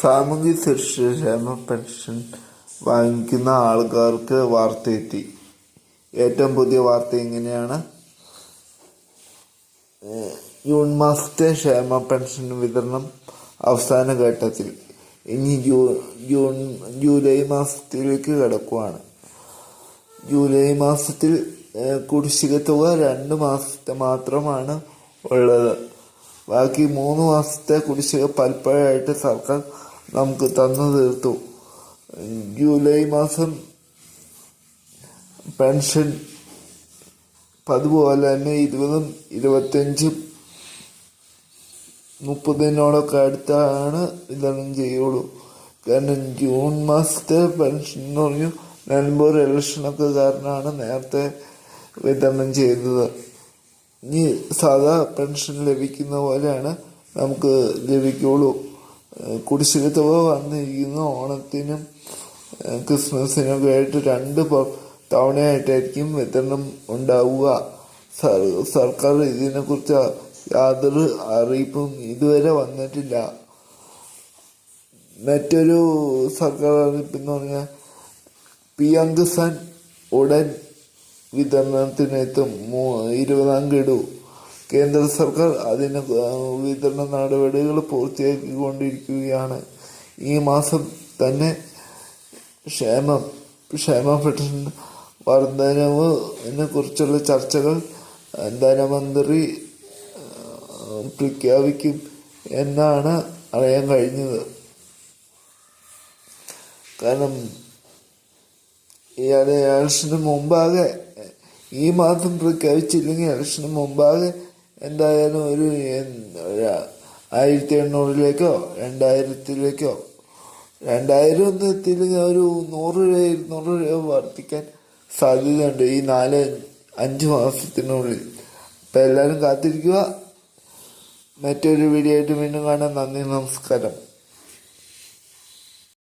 സാമൂഹ്യ സുരക്ഷാ ക്ഷേമ പെൻഷൻ വാങ്ങിക്കുന്ന ആൾക്കാർക്ക് വാർത്ത എത്തി. ഏറ്റവും പുതിയ വാർത്ത ഇങ്ങനെയാണ് ജൂൺ മാസത്തെ ക്ഷേമ പെൻഷൻ വിതരണം അവസാന ഘട്ടത്തിൽ. ഇനി ജൂ ജൂൺ ജൂലൈ മാസത്തിലേക്ക് കിടക്കുവാണ്. ജൂലൈ മാസത്തിൽ കുടിശ്ശിക തുക രണ്ട് മാസത്തെ മാത്രമാണ് ഉള്ളത്. ബാക്കി മൂന്ന് മാസത്തെ കുടിശ്ശിക പലപ്പോഴായിട്ട് സർക്കാർ നമുക്ക് തന്നു തീർത്തു. ജൂലൈ മാസം പെൻഷൻ അതുപോലെ തന്നെ ഇരുപതും ഇരുപത്തഞ്ചും മുപ്പതിനോടൊക്കെ അടുത്താണ് വിതരണം ചെയ്യുള്ളൂ. കാരണം ജൂൺ മാസത്തെ പെൻഷൻ എന്ന് പറഞ്ഞു നിലമ്പൂർ ഇലക്ഷനൊക്കെ കാരണമാണ് നേരത്തെ വിതരണം ചെയ്തത്. ഇനി സാധാ പെൻഷൻ ലഭിക്കുന്ന പോലെയാണ് നമുക്ക് ലഭിക്കുള്ളൂ. കുടിശ്ശിക തുക വന്നിരിക്കുന്ന ഓണത്തിനും ക്രിസ്മസിനൊക്കെ ആയിട്ട് രണ്ട് തവണയായിട്ടായിരിക്കും വിതരണം ഉണ്ടാവുക. സർ- സർക്കാർ ഇതിനെക്കുറിച്ച് യാതൊരു അറിയിപ്പും ഇതുവരെ വന്നിട്ടില്ല. മറ്റൊരു സർക്കാർ അറിയിപ്പ് എന്ന് പറഞ്ഞാൽ പി എം ഉടൻ വിതരണത്തിനെത്തും. ഇരുപതാം ഗഡു. കേന്ദ്ര സർക്കാർ അതിന് വിതരണ നടപടികൾ പൂർത്തിയാക്കിക്കൊണ്ടിരിക്കുകയാണ് ഈ മാസം തന്നെ ക്ഷേമം ക്ഷേമ പെൻഷൻ വർധനവിനെ കുറിച്ചുള്ള ചർച്ചകൾ ധനമന്ത്രി പ്രഖ്യാപിക്കും എന്നാണ് അറിയാൻ കഴിഞ്ഞത് കാരണം ഇയാളെ ഇലക്ഷന് മുമ്പാകെ ഈ മാസം പ്രഖ്യാപിച്ചില്ലെങ്കിൽ ഇലക്ഷന് മുമ്പാകെ എന്തായാലും ഒരു ആയിരത്തി എണ്ണൂറിലേക്കോ രണ്ടായിരത്തിലേക്കോ രണ്ടായിരം ഒന്നും എത്തിയില്ലെങ്കിൽ ഒരു നൂറ് രൂപ ഇരുന്നൂറ് രൂപ വർദ്ധിക്കാൻ സാധ്യതയുണ്ട് ഈ നാല് അഞ്ച് മാസത്തിനുള്ളിൽ. അപ്പം എല്ലാവരും കാത്തിരിക്കുക. മറ്റൊരു വീഡിയോ ആയിട്ട് വീണ്ടും കാണാൻ നന്ദി നമസ്കാരം.